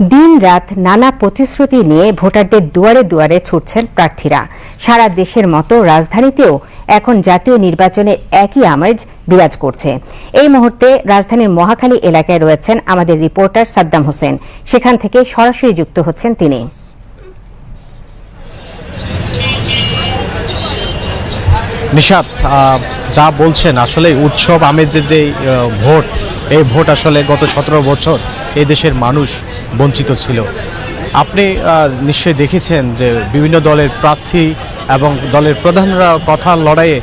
দিন রাত নানা প্রতিশ্রুতি নিয়ে ভোটারদের দুয়ারে দুয়ারে ছুটছেন প্রার্থীরা। সারা দেশের মতো রাজধানীতেও এখন জাতীয় নির্বাচনে একই আমেজ বিরাজ করছে। এই মুহূর্তে রাজধানীর মহাখালী এলাকায় রয়েছেন আমাদের রিপোর্টার সাদ্দাম হোসেন। সেখান থেকে সরাসরি যুক্ত হচ্ছেন তিনি। নিশাত যা বলছেন আসলে উৎসব আমেজের যে ভোট, এই ভোট আসলে গত সতেরো বছর এই দেশের মানুষ বঞ্চিত ছিল। আপনি নিশ্চয়ই দেখেছেন যে বিভিন্ন দলের প্রার্থী এবং দলের প্রধানরা কথা লড়াইয়ে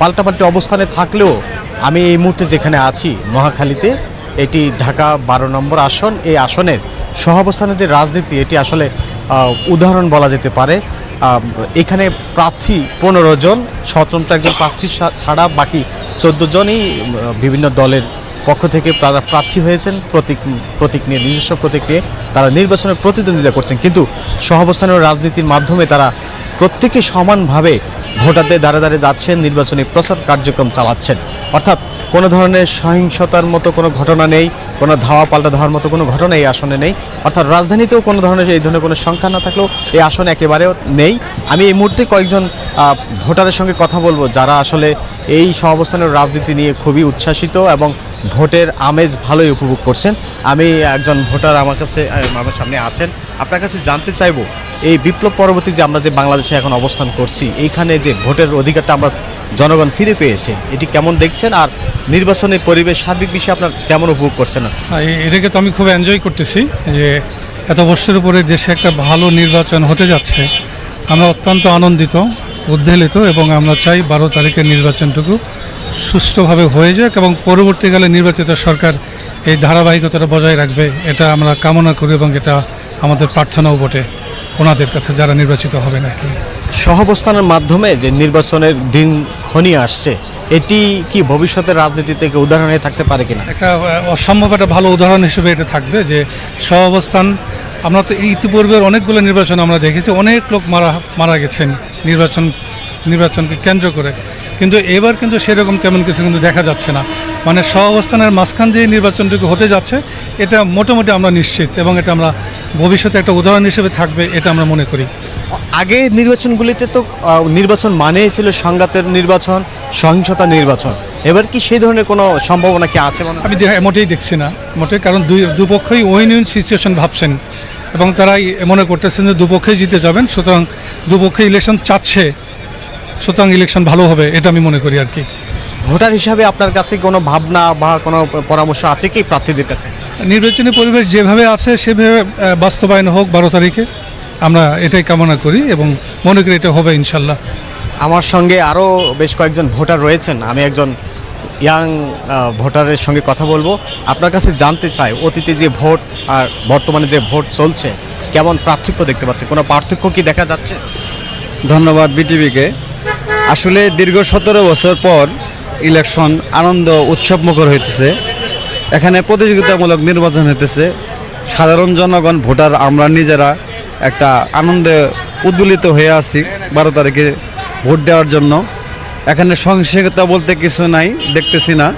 পাল্টাপাল্টি অবস্থানে থাকলেও আমি এই মুহূর্তে যেখানে আছি, মহাখালীতে, এটি ঢাকা বারো নম্বর আসন। এই আসনের সহাবস্থানের যে রাজনীতি, এটি আসলে উদাহরণ বলা যেতে পারে। এখানে প্রার্থী পনেরো জন স্বতন্ত্র একজন প্রার্থী ছাড়া বাকি চোদ্দ জনই বিভিন্ন দলের পক্ষ থেকে প্রা- প্রার্থী হয়েছেন, প্রতীক প্রতীক নিয়ে নিজস্ব প্রতীক নিয়ে তারা নির্বাচনে প্রতিদ্বন্দ্বিতা করছেন, কিন্তু সহাবস্থানের রাজনীতির মাধ্যমে তারা প্রত্যেকে সমানভাবে ভোটারদের দ্বারা দ্বারে যাচ্ছেন, নির্বাচনী প্রচার কার্যক্রম চালাচ্ছেন। অর্থাৎ কোনো ধরনের সহিংসতার মতো কোনো ঘটনা নেই, কোনো ধাওয়া পাল্টা ধাওয়ার মতো কোনো ঘটনা এই আসনে নেই। অর্থাৎ রাজধানীতেও কোনো ধরনের এই ধরনের কোনো সংখ্যা না থাকলেও এই আসন একেবারেও নেই। আমি এই মুহূর্তে কয়েকজন ভোটারের সঙ্গে কথা বলব যারা আসলে এই সহাবস্থানের রাজনীতি নিয়ে খুবই উচ্ছ্বাসিত এবং ভোটের আমেজ ভালোই উপভোগ করছেন। আমি একজন ভোটার আমার কাছে আমার সামনে আছেন। আপনার কাছে জানতে চাইব, এই বিপ্লব পরবর্তী যে আমরা যে বাংলাদেশে এখন অবস্থান করছি, এইখানে যে ভোটের অধিকারটা আমরা জনগণ ফিরে পেয়েছে, এটি কেমন দেখছেন? আর নির্বাচনের পরিবেশ, সার্বিক বিষয়ে আপনার কেমন উপভোগ করছেন আর এটাকে তো আমি খুব এনজয় করতেছি যে এত বছরের পরে দেশে একটা ভালো নির্বাচন হতে যাচ্ছে। আমরা অত্যন্ত আনন্দিত, উদ্বেলিত এবং আমরা চাই বারো তারিখের নির্বাচনটুকু সুষ্ঠুভাবে হয়ে যাক এবং পরবর্তীকালে নির্বাচিত সরকার এই ধারাবাহিকতাটা বজায় রাখবে এটা আমরা কামনা করি এবং এটা আমাদের প্রার্থনাও বটে ওনাদের কাছে যারা নির্বাচিত হবে আর কি সহাবস্থানের মাধ্যমে যে নির্বাচনের দিন খনি আসছে এটি কি ভবিষ্যতের রাজনীতি থেকে উদাহরণ হয়ে থাকতে পারে কিনা? একটা অসম্ভব একটা ভালো উদাহরণ হিসেবে এটা থাকবে যে সহাবস্থান আমরা তো ইতিপূর্বের অনেকগুলো নির্বাচন আমরা দেখেছি অনেক লোক মারা মারা গেছেন নির্বাচন নির্বাচনকে কেন্দ্র করে। কিন্তু এবার কিন্তু সেরকম তেমন কিছু কিন্তু দেখা যাচ্ছে না। মানে স্ব অবস্থানের মাঝখান দিয়ে নির্বাচনটুকু হতে যাচ্ছে এটা মোটামুটি আমরা নিশ্চিত এবং এটা আমরা ভবিষ্যতে একটা উদাহরণ হিসেবে থাকবে এটা আমরা মনে করি। আগে নির্বাচনগুলিতে তো নির্বাচন মানেই ছিল সংঘাতের নির্বাচন সহিংসতা নির্বাচন। এবার কি সেই ধরনের কোনো সম্ভাবনা কি আছে মনে? আমি মোটেই দেখছি না মোটেই কারণ দুই দুপক্ষই উইন উইন সিচুয়েশন ভাবছেন এবং তারা মনে করতেছেন যে দুপক্ষেই জিতে যাবেন সুতরাং দুপক্ষে ইলেকশন চাচ্ছে। সুতরাং ইলেকশন ভালো হবে এটা আমি মনে করি আর কি। ভোটার হিসাবে আপনার কাছে কোনো ভাবনা বা কোনো পরামর্শ আছে কি প্রার্থীদের কাছে? নির্বাচনী পরিবেশ যেভাবে আছে সেভাবে বাস্তবায়ন হোক বারো তারিখে আমরা এটাই কামনা করি এবং মনে করি এটা হবে ইনশাল্লাহ। আমার সঙ্গে আরও বেশ কয়েকজন ভোটার রয়েছেন আমি একজন ইয়াং ভোটারের সঙ্গে কথা বলব। আপনার কাছে জানতে চাই অতীতে যে ভোট আর বর্তমানে যে ভোট চলছে কেমন পার্থক্য দেখতে পাচ্ছে কোনো পার্থক্য কি দেখা যাচ্ছে? ধন্যবাদ বিটিভিকে। আসলে দীর্ঘ সতেরো বছর পর ইলেকশন আনন্দ উৎসব মুখর হইতেছে। এখানে প্রতিযোগিতামূলক নির্বাচন হইতেছে। সাধারণ জনগণ, ভোটার, আমরা নিজেরা একটা আনন্দে উদ্বেলিত হয়ে আছি বারো তারিখে ভোট দেওয়ার জন্য। এখানে সহিংসতা বলতে কিছু নাই, দেখতেছি না।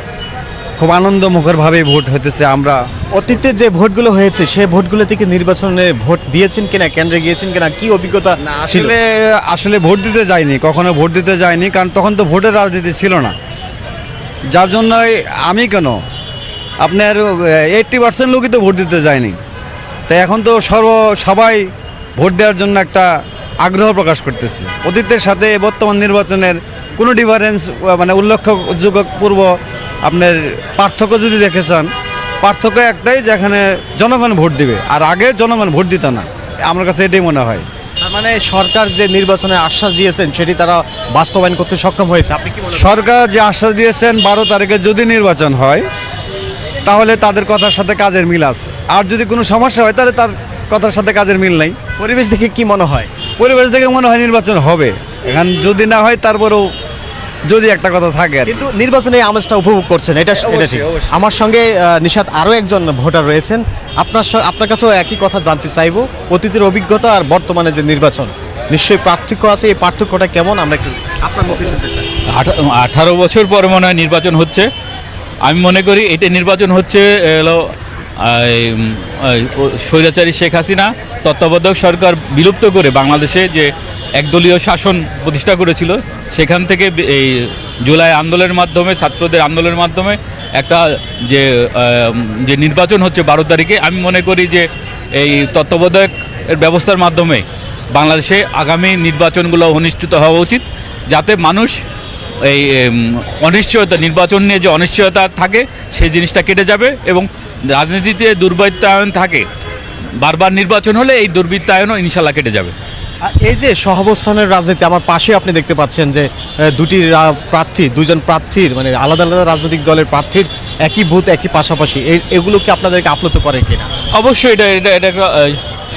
খুব আনন্দমুখরভাবেই ভোট হইতেছে। আমরা অতীতে যে ভোটগুলো হয়েছে সেই ভোটগুলো থেকে নির্বাচনে ভোট দিয়েছেন কিনা কেন্দ্রে গিয়েছেন কিনা কি অভিজ্ঞতা আসলে আসলে ভোট দিতে যায়নি কখনো ভোট দিতে যায়নি কারণ তখন তো ভোটের রাজনীতি ছিল না। যার জন্য আমি কেন? আপনার এইট্টি পার্সেন্ট লোকই তো ভোট দিতে যায়নি। তাই এখন তো সর্ব সবাই ভোট দেওয়ার জন্য একটা আগ্রহ প্রকাশ করতেছে। অতীতের সাথে বর্তমান নির্বাচনের কোনো ডিফারেন্স মানে উল্লেখযোগ্যপূর্ব আপনার পার্থক্য যদি দেখে চান পার্থক্য একটাই যেখানে জনগণ ভোট দিবে। আর আগে জনগণ ভোট দিত না। আমার কাছে এটাই মনে হয়। তার মানে সরকার যে নির্বাচনের আশ্বাস দিয়েছেন সেটি তারা বাস্তবায়ন করতে সক্ষম হয়েছে। আপনি কি সরকার যে আশ্বাস দিয়েছেন বারো তারিখে যদি নির্বাচন হয় তাহলে তাদের কথার সাথে কাজের মিল আছে। আর যদি কোনো সমস্যা হয় তাহলে তার কথার সাথে কাজের মিল নাই। পরিবেশ দেখে কি মনে হয়? পরিবেশ দেখে মনে হয় নির্বাচন হবে। এখন যদি না হয় তারপরেও যদি একটা কথা থাকে আর কি। কিন্তু নির্বাচনে এই আমেজটা উপভোগ করছেন এটা এটা ঠিক। অবশ্যই। আমার সঙ্গে আহ, নিশাত আরও একজন ভোটার রয়েছেন। আপনার স- আপনার কাছেও একই কথা জানতে চাইব অতীতের অভিজ্ঞতা আর বর্তমানে যে নির্বাচন। নিশ্চয়ই পার্থক্য আছে এই পার্থক্যটা কেমন? আমরা একটু আপনার মুখে শুনতে চাই। আঠা- আঠারো বছর পরে মনে হয় নির্বাচন হচ্ছে। আমি মনে করি এটা নির্বাচন হচ্ছে এ, হলো স্বৈরাচারী শেখ হাসিনা, তত্ত্বাবধায়ক সরকার বিলুপ্ত করে বাংলাদেশে যে একদলীয় শাসন প্রতিষ্ঠা করেছিল, সেখান থেকে এই জুলাই আন্দোলনের মাধ্যমে, ছাত্রদের আন্দোলনের মাধ্যমে একটা যে যে নির্বাচন হচ্ছে বারো তারিখে, আমি মনে করি যে এই তত্ত্বাবধায়ক এর ব্যবস্থার মাধ্যমে বাংলাদেশে আগামী নির্বাচনগুলো অনুষ্ঠিত হওয়া উচিত, যাতে মানুষ এই অনিশ্চয়তা নির্বাচন নিয়ে যে অনিশ্চয়তা থাকে সেই জিনিসটা কেটে যাবে এবং রাজনীতিতে দুর্বৃত্তায়ন থাকে। বারবার নির্বাচন হলে এই দুর্বৃত্তায়নও ইনশাল্লাহ কেটে যাবে। আর এই যে সহাবস্থানের রাজনীতি আমার পাশে আপনি দেখতে পাচ্ছেন যে দুটি প্রার্থী দুজন প্রার্থীর মানে আলাদা আলাদা রাজনৈতিক দলের প্রার্থীর একই ভূত একই পাশাপাশি। এই এগুলো কি আপনাদেরকে আপ্লুত করে কিনা? অবশ্যই এটা এটা এটা একটা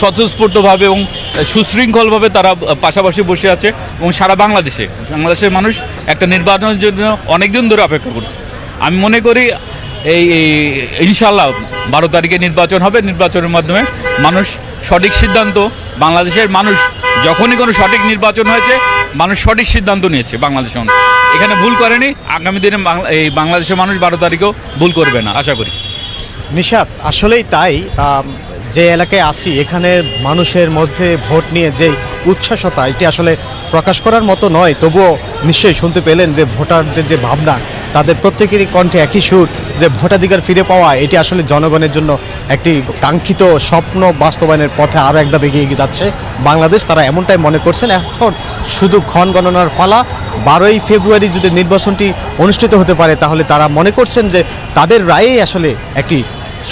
স্বতঃস্ফূর্তভাবে এবং সুশৃঙ্খলভাবে তারা পাশাপাশি বসে আছে এবং সারা বাংলাদেশে। বাংলাদেশের মানুষ একটা নির্বাচনের জন্য অনেকদিন ধরে অপেক্ষা করছে। আমি মনে করি এই ইনশাল্লাহ বারো তারিখে নির্বাচন হবে। নির্বাচনের মাধ্যমে মানুষ সঠিক সিদ্ধান্ত, বাংলাদেশের মানুষ যখনই কোনো সঠিক নির্বাচন হয়েছে, মানুষ সঠিক সিদ্ধান্ত নিয়েছে বাংলাদেশের মানুষ। এখানে ভুল করেনি। আগামী দিনে এই বাংলাদেশের মানুষ বারো তারিখেও ভুল করবে না, আশা করি। নিশাত, আসলেই তাই। যে এলাকায় আছি, এখানে মানুষের মধ্যে ভোট নিয়ে যে উচ্ছ্বাসতা, এটি আসলে প্রকাশ করার মতো নয়। তবুও নিশ্চয়ই শুনতে পেলেন যে ভোটারদের যে ভাবনা, তাদের প্রত্যেকেরই কণ্ঠে একই সুর যে ভোটাধিকার ফিরে পাওয়া, এটি আসলে জনগণের জন্য একটি কাঙ্ক্ষিত স্বপ্ন বাস্তবায়নের পথে আরও একদম এগিয়ে যাচ্ছে। বাংলাদেশ তারা এমনটাই মনে করছেন, এখন শুধু ক্ষণ গণনার পালা, বারোই ফেব্রুয়ারি যদি নির্বাচনটি অনুষ্ঠিত হতে পারে, তাহলে তারা মনে করছেন যে তাদের রায়েই আসলে একটি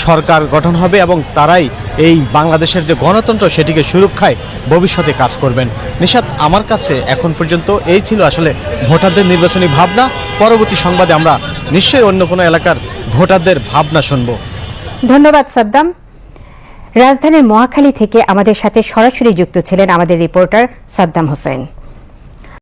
সরকার গঠন হবে এবং তারাই এই বাংলাদেশের যে গণতন্ত্র সেটিকে সুরক্ষায় ভবিষ্যতে কাজ করবেন। নিশাদ আমার কাছে এখন পর্যন্ত এই ছিল আসলে ভোটারদের নির্বাচনী ভাবনা। পরবর্তী সংবাদে আমরা নিশ্চয়ই অন্য কোনো এলাকার ভোটারদের ভাবনা শুনব। ধন্যবাদ, সাদ্দাম। রাজধানীর মহাখালী থেকে আমাদের সাথে সরাসরি যুক্ত ছিলেন আমাদের রিপোর্টার সাদ্দাম হোসেন।